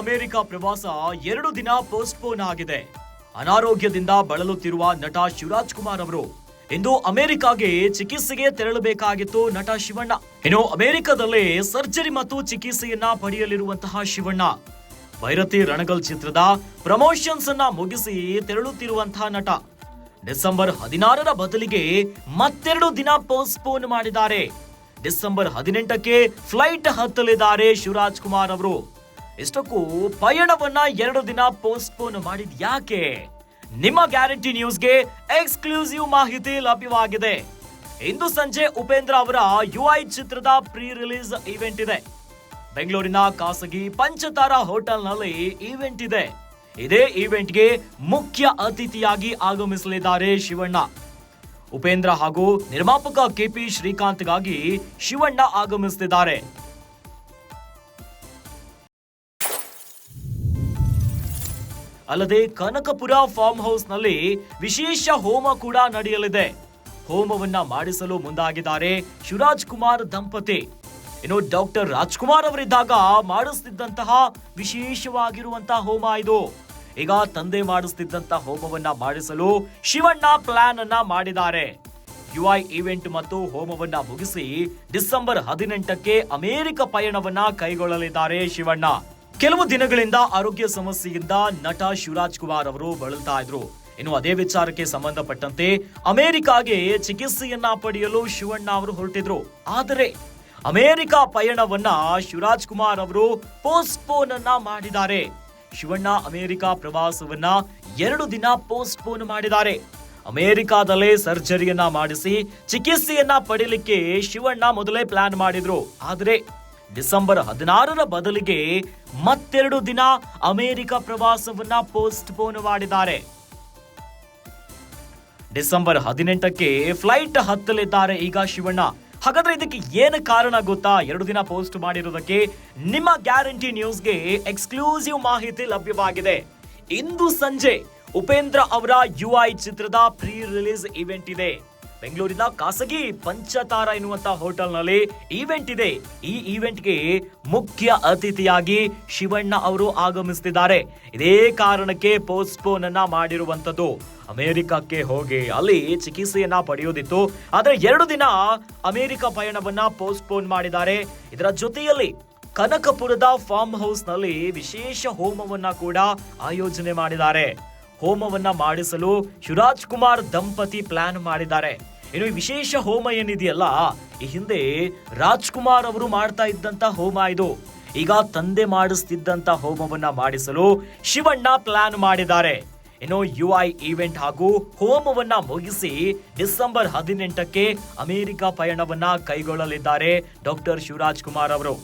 America ಪ್ರವಾಸ ಎರಡು ದಿನ ಪೋಸ್ಟ್ಪೋನ್ ಆಗಿದೆ. ಅನಾರೋಗ್ಯದಿಂದ ಬಳಲುತ್ತಿರುವ ನಟ ಶಿವರಾಜ್ ಕುಮಾರ್ ಅವರು ಇಂದು ಅಮೆರಿಕಾಗೆ ಚಿಕಿತ್ಸೆಗೆ ತೆರಳಬೇಕಾಗಿತ್ತು ನಟ ಶಿವಣ್ಣ. ಇನ್ನು ಅಮೆರಿಕದಲ್ಲೇ ಸರ್ಜರಿ ಮತ್ತು ಚಿಕಿತ್ಸೆಯನ್ನ ಪಡೆಯಲಿರುವಂತಹ ಶಿವಣ್ಣ. ಭೈರತಿ ರಣಗಲ್ ಚಿತ್ರದ ಪ್ರಮೋಷನ್ಸ್ ಅನ್ನ ಮುಗಿಸಿ ತೆರಳುತ್ತಿರುವಂತಹ ನಟ. ಡಿಸೆಂಬರ್ ಹದಿನಾರರ ಬದಲಿಗೆ ಮತ್ತೆರಡು ದಿನ ಪೋಸ್ಟ್ಪೋನ್ ಮಾಡಿದ್ದಾರೆ. ಡಿಸೆಂಬರ್ ಹದಿನೆಂಟಕ್ಕೆ ಫ್ಲೈಟ್ ಹತ್ತಲಿದ್ದಾರೆ ಶಿವರಾಜ್ ಕುಮಾರ್ ಅವರು. ಇಷ್ಟಕ್ಕೂ ಪಯಣವನ್ನ ಎರಡು ದಿನ ಪೋಸ್ಟ್ಪೋನ್ ಮಾಡಿದ್ ಯಾಕೆ? ನಿಮ್ಮ ಗ್ಯಾರಂಟಿ ನ್ಯೂಸ್ಗೆ ಎಕ್ಸ್ಕ್ಲೂಸಿವ್ ಮಾಹಿತಿ ಲಭ್ಯವಾಗಿದೆ. ಇಂದು ಸಂಜೆ ಉಪೇಂದ್ರ ಅವರ ಯುಐ ಚಿತ್ರದ ಪ್ರೀ ರಿಲೀಸ್ ಈವೆಂಟ್ ಇದೆ. ಬೆಂಗಳೂರಿನ ಖಾಸಗಿ ಪಂಚತಾರ ಹೋಟೆಲ್ನಲ್ಲಿ ಈವೆಂಟ್ ಇದೆ. ಇದೇ ಈವೆಂಟ್ಗೆ ಮುಖ್ಯ ಅತಿಥಿಯಾಗಿ ಆಗಮಿಸಲಿದ್ದಾರೆ ಶಿವಣ್ಣ. ಉಪೇಂದ್ರ ಹಾಗೂ ನಿರ್ಮಾಪಕ ಕೆಪಿ ಶ್ರೀಕಾಂತ್ಗಾಗಿ ಶಿವಣ್ಣ ಆಗಮಿಸುತ್ತಿದ್ದಾರೆ ಅಲ್ಲದೆ ಕನಕಪುರ ಫಾರ್ಮ್ ಹೌಸ್ನಲ್ಲಿ ವಿಶೇಷ ಹೋಮ ಕೂಡ ನಡೆಯಲಿದೆ. ಹೋಮವನ್ನ ಮಾಡಿಸಲು ಮುಂದಾಗಿದ್ದಾರೆ ಶಿವರಾಜ್ ಕುಮಾರ್ ದಂಪತಿ. ಇನ್ನು ಡಾಕ್ಟರ್ ರಾಜ್ಕುಮಾರ್ ಅವರಿದ್ದಾಗ ಮಾಡಿಸ್ತಿದ್ದಂತಹ ವಿಶೇಷವಾಗಿರುವಂತಹ ಹೋಮ ಇದು. ಈಗ ತಂದೆ ಮಾಡಿಸ್ತಿದ್ದಂತಹ ಹೋಮವನ್ನ ಮಾಡಿಸಲು ಶಿವಣ್ಣ ಪ್ಲಾನ್ ಅನ್ನ ಮಾಡಿದ್ದಾರೆ. ಯುಐ ಇವೆಂಟ್ ಮತ್ತು ಹೋಮವನ್ನ ಮುಗಿಸಿ ಡಿಸೆಂಬರ್ ಹದಿನೆಂಟಕ್ಕೆ ಅಮೆರಿಕ ಪಯಣವನ್ನ ಕೈಗೊಳ್ಳಲಿದ್ದಾರೆ ಶಿವಣ್ಣ. ಕೆಲವು ದಿನಗಳಿಂದ ಆರೋಗ್ಯ ಸಮಸ್ಯೆಯಿಂದ ನಟ ಶಿವರಾಜ್ ಕುಮಾರ್ ಅವರು ಬಳಲ್ತಾ ಇದ್ರು. ಇನ್ನು ಅದೇ ವಿಚಾರಕ್ಕೆ ಸಂಬಂಧಪಟ್ಟಂತೆ ಅಮೆರಿಕಾಗೆ ಚಿಕಿತ್ಸೆಯನ್ನ ಪಡೆಯಲು ಶಿವಣ್ಣ ಅವರು ಹೊರಟಿದ್ರು. ಆದರೆ ಅಮೆರಿಕ ಪಯಣವನ್ನ ಶಿವರಾಜ್ ಕುಮಾರ್ ಅವರು ಪೋಸ್ಟ್ಪೋನ್ ಅನ್ನ ಮಾಡಿದ್ದಾರೆ. ಶಿವಣ್ಣ ಅಮೆರಿಕ ಪ್ರವಾಸವನ್ನ ಎರಡು ದಿನ ಪೋಸ್ಟ್ಪೋನ್ ಮಾಡಿದ್ದಾರೆ. ಅಮೆರಿಕಾದಲ್ಲೇ ಸರ್ಜರಿಯನ್ನ ಮಾಡಿಸಿ ಚಿಕಿತ್ಸೆಯನ್ನ ಪಡೆಯಲಿಕ್ಕೆ ಶಿವಣ್ಣ ಮೊದಲೇ ಪ್ಲಾನ್ ಮಾಡಿದ್ರು. ಆದ್ರೆ ಡಿಸೆಂಬರ್ ಹದಿನಾರರ ಬದಲಿಗೆ ಮತ್ತೆರಡು ದಿನ ಅಮೆರಿಕ ಪ್ರವಾಸವನ್ನ ಪೋಸ್ಟ್ಪೋನ್ ಮಾಡಿದ್ದಾರೆ. ಡಿಸೆಂಬರ್ ಹದಿನೆಂಟಕ್ಕೆ ಫ್ಲೈಟ್ ಹತ್ತಲಿದ್ದಾರೆ ಈಗ ಶಿವಣ್ಣ. ಹಾಗಾದ್ರೆ ಇದಕ್ಕೆ ಏನು ಕಾರಣ ಗೊತ್ತಾ? ಎರಡು ದಿನ ಪೋಸ್ಟ್ ಮಾಡಿರೋದಕ್ಕೆ ನಿಮ್ಮ ಗ್ಯಾರಂಟಿ ನ್ಯೂಸ್ಗೆ ಎಕ್ಸ್ಕ್ಲೂಸಿವ್ ಮಾಹಿತಿ ಲಭ್ಯವಾಗಿದೆ. ಇಂದು ಸಂಜೆ ಉಪೇಂದ್ರ ಅವರ ಯುಐ ಚಿತ್ರದ ಪ್ರೀ ರಿಲೀಸ್ ಇವೆಂಟ್ ಇದೆ. ಬೆಂಗಳೂರಿನ ಖಾಸಗಿ ಪಂಚತಾರ ಎನ್ನುವಂತ ಹೋಟೆಲ್ನಲ್ಲಿ ಈವೆಂಟ್ ಇದೆ. ಈ ಈವೆಂಟ್ಗೆ ಮುಖ್ಯ ಅತಿಥಿಯಾಗಿ ಶಿವಣ್ಣ ಅವರು ಆಗಮಿಸುತ್ತಿದ್ದಾರೆ ಇದೇ ಕಾರಣಕ್ಕೆ ಪೋಸ್ಟ್ಪೋನ್ ಅನ್ನ ಮಾಡಿರುವಂತದ್ದು. ಅಮೆರಿಕಕ್ಕೆ ಹೋಗಿ ಅಲ್ಲಿ ಚಿಕಿತ್ಸೆಯನ್ನ ಪಡೆಯೋದಿತ್ತು ಆದರೆ ಎರಡು ದಿನ ಅಮೆರಿಕ ಪಯಣವನ್ನ ಪೋಸ್ಟ್ಪೋನ್ ಮಾಡಿದ್ದಾರೆ. ಇದರ ಜೊತೆಯಲ್ಲಿ ಕನಕಪುರದ ಫಾರ್ಮ್ ಹೌಸ್ನಲ್ಲಿ ವಿಶೇಷ ಹೋಮವನ್ನ ಕೂಡ ಆಯೋಜನೆ ಮಾಡಿದ್ದಾರೆ. ಹೋಮವನ್ನ ಮಾಡಿಸಲು ಶಿವರಾಜ್ ಕುಮಾರ್ ದಂಪತಿ ಪ್ಲಾನ್ ಮಾಡಿದ್ದಾರೆ. ಇನ್ನು ವಿಶೇಷ ಹೋಮ ಏನಿದೆಯಲ್ಲ, ಈ ಹಿಂದೆ ರಾಜ್ಕುಮಾರ್ ಅವರು ಮಾಡ್ತಾ ಇದ್ದಂತ ಹೋಮ ಇದು. ಈಗ ತಂದೆ ಮಾಡಿಸ್ತಿದ್ದಂತ ಹೋಮವನ್ನ ಮಾಡಿಸಲು ಶಿವಣ್ಣ ಪ್ಲಾನ್ ಮಾಡಿದ್ದಾರೆ. ಇನ್ನು ಯು ಐ ಈವೆಂಟ್ ಹಾಗೂ ಹೋಮವನ್ನ ಮುಗಿಸಿ ಡಿಸೆಂಬರ್ ಹದಿನೆಂಟಕ್ಕೆ ಅಮೆರಿಕ ಪಯಣವನ್ನ ಕೈಗೊಳ್ಳಲಿದ್ದಾರೆ ಡಾಕ್ಟರ್ ಶಿವರಾಜ್ ಕುಮಾರ್ ಅವರು.